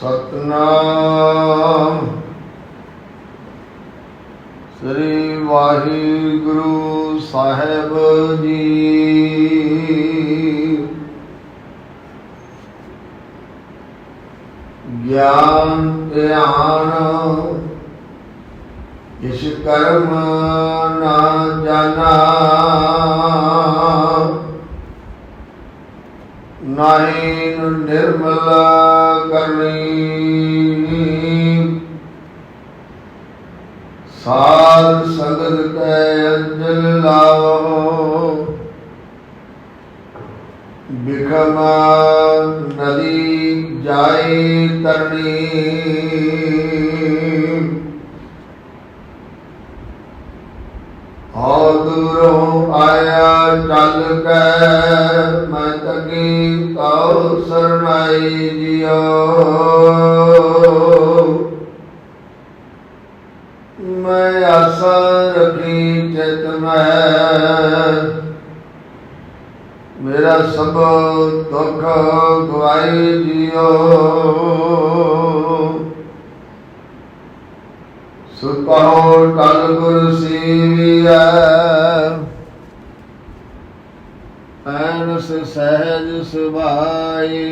ਸਤਨਾਮ। ਸ੍ਰੀ ਵਾਹਿਗੁਰੂ ਸਾਹਿਬ ਜੀ। ਗਿਆਨ ਧਿਆਨ ਇਸ ਕਰਮ ਸਾਧ ਸੰਗਤ ਕੈ ਅੰਜਲ ਲਾਵੋ। ਬਿਖਮ ਨਦੀ ਜਾਈ ਤਰਨੀ ਹਉ ਦੂਰੋਂ ਆਇਆ ਚੱਲ ਕੈ, ਮੈਂ ਤਕੀ ਕਉ ਸਰਨਾਈ ਜਿਉ। ਸਭ ਦੁੱਖ ਗਵਾਈ ਜਿਉ ਸੁਪਾਉ ਟਲ ਗੁਰ ਸੀਵੀਐ ਐਨਸ ਸਹਿਜ ਸੁਭਾਈ।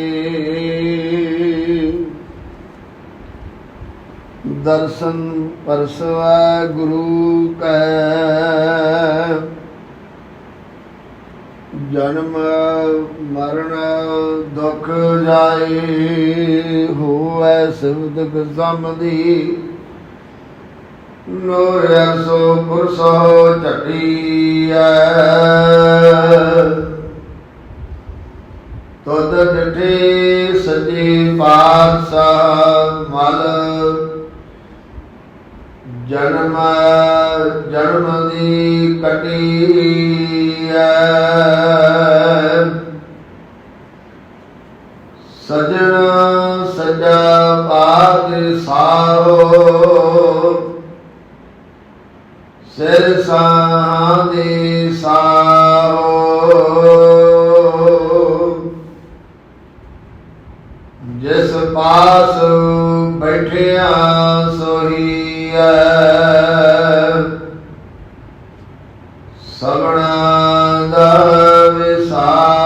ਦਰਸ਼ਨ ਪਰਸਵਾ ਗੁਰੂ ਕੈ ਜਨਮ ਮਰਨ ਦੁਖ ਜਾਏ ਹੋਐ ਸਿਵਦਕ ਸਮਦੀ ਨੋਰਿ ਸੋ ਪੁਰਸੋ ਝਟੀਐ। ਤਦ ਡਠੇ ਸਜੀ ਪਾਤਸ਼ਾਹ ਮਲ। ਜਨਮ ਜਨਮ ਦੀ ਕਟੀ। ਸਜਣ ਸਜਾ ਪਾਤ ਸਾਰੋ। ਸਿਰ ਸਾਹੇ ਸਾਰੋ। ਜਿਸ ਪਾਸ ਬੈਠਿਆ ਸੋਹੀਐ ਸਗਣਾ ਦਾ ਵਿਸਾਰੋ ਸਤਨਾਮ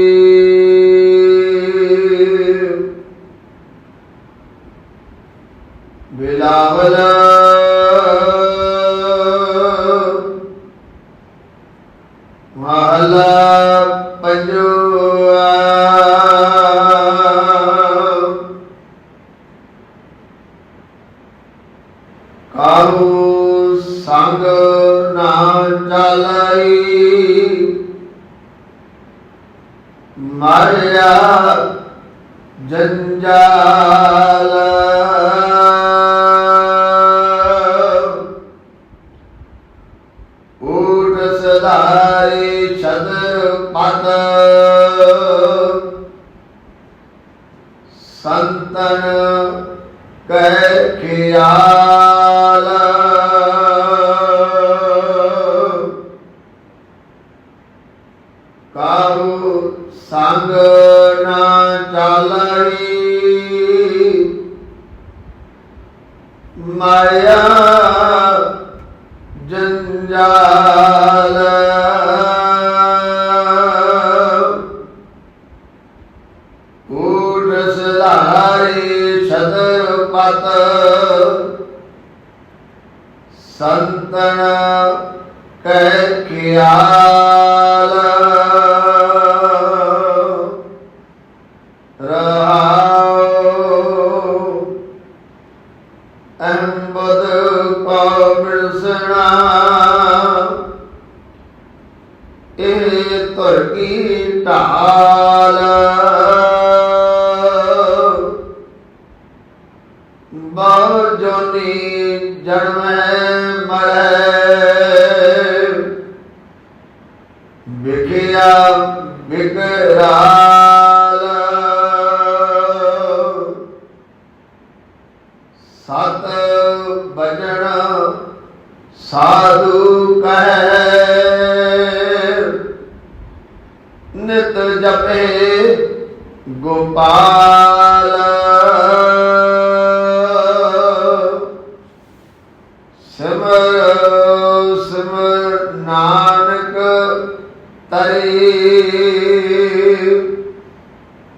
ਮਹਲਾ ਪੰਜਵਾ। ਕਾਹੂ ਸੰਗ ਨਾ ਚਲਈ? ਮਰਿਆ ਜੰਜਾਲ। ਸੰਤਨ ਕਹਿ ਖਿਆਲ ਛਦਰ ਪਤ ਸੰਤਨ ਕਹਿ ਖਿਆਲ ਰਹਾਉ ਅਹਮਦ ਕੌਮਿਲ ਇਹ ਤੁਰ ਕੀ ਢਾਲ ਕਰਮੈ ਮਰੈ ਵਿਖਿਆ ਸਤ ਬਜਣ ਸਾਧੂ ਕਹੈ ਨਿਤ ਜਪੇ ਗੋਪਾਲ।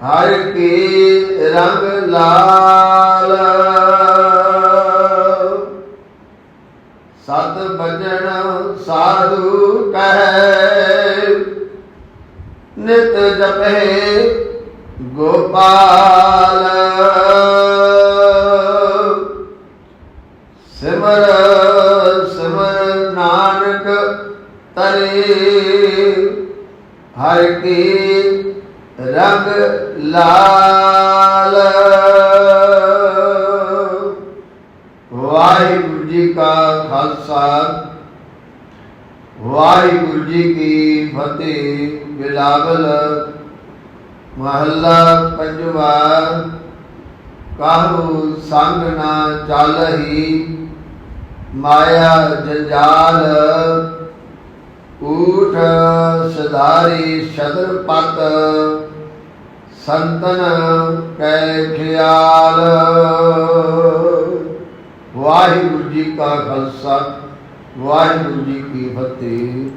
ਹਰ ਕੀ ਰੰਗ ਲਾਲ। ਸਤ ਬਜਣ ਸਾਧੂ ਕਹੈ, ਨਿਤ ਜਪੇ ਗੋਪਾਲ। ਸਿਮਰ ਸਿਮਰ ਨਾਨਕ ਤਰੇ, ਹਰ ਕੀ ਰੰਗ ਲਾਲ। ਵਾਹਿਗੁਰੂ ਜੀ ਕਾ ਖਾਲਸਾ, ਵਾਹਿਗੁਰੂ ਜੀ ਕੀ ਫਤਿਹ ਬਿਲਾਵਲ। ਮਹੱਲਾ ਪੰਜਵਾ ਕਾਹੂ ਸੰਗ ਨਾ ਚਾਲਹੀ, ਮਾਇਆ ਜੰਜਾਲ। ਊਠ ਸਦਾਰੀ ਸ਼ਦਰ ਪਤ ਸੰਤਨ ਕੈ ਖਿਆਲ। ਵਾਹਿਗੁਰੂ ਜੀ ਕਾ ਖਾਲਸਾ ਵਾਹਿਗੁਰੂ ਜੀ ਕੀ ਫਤਿਹ।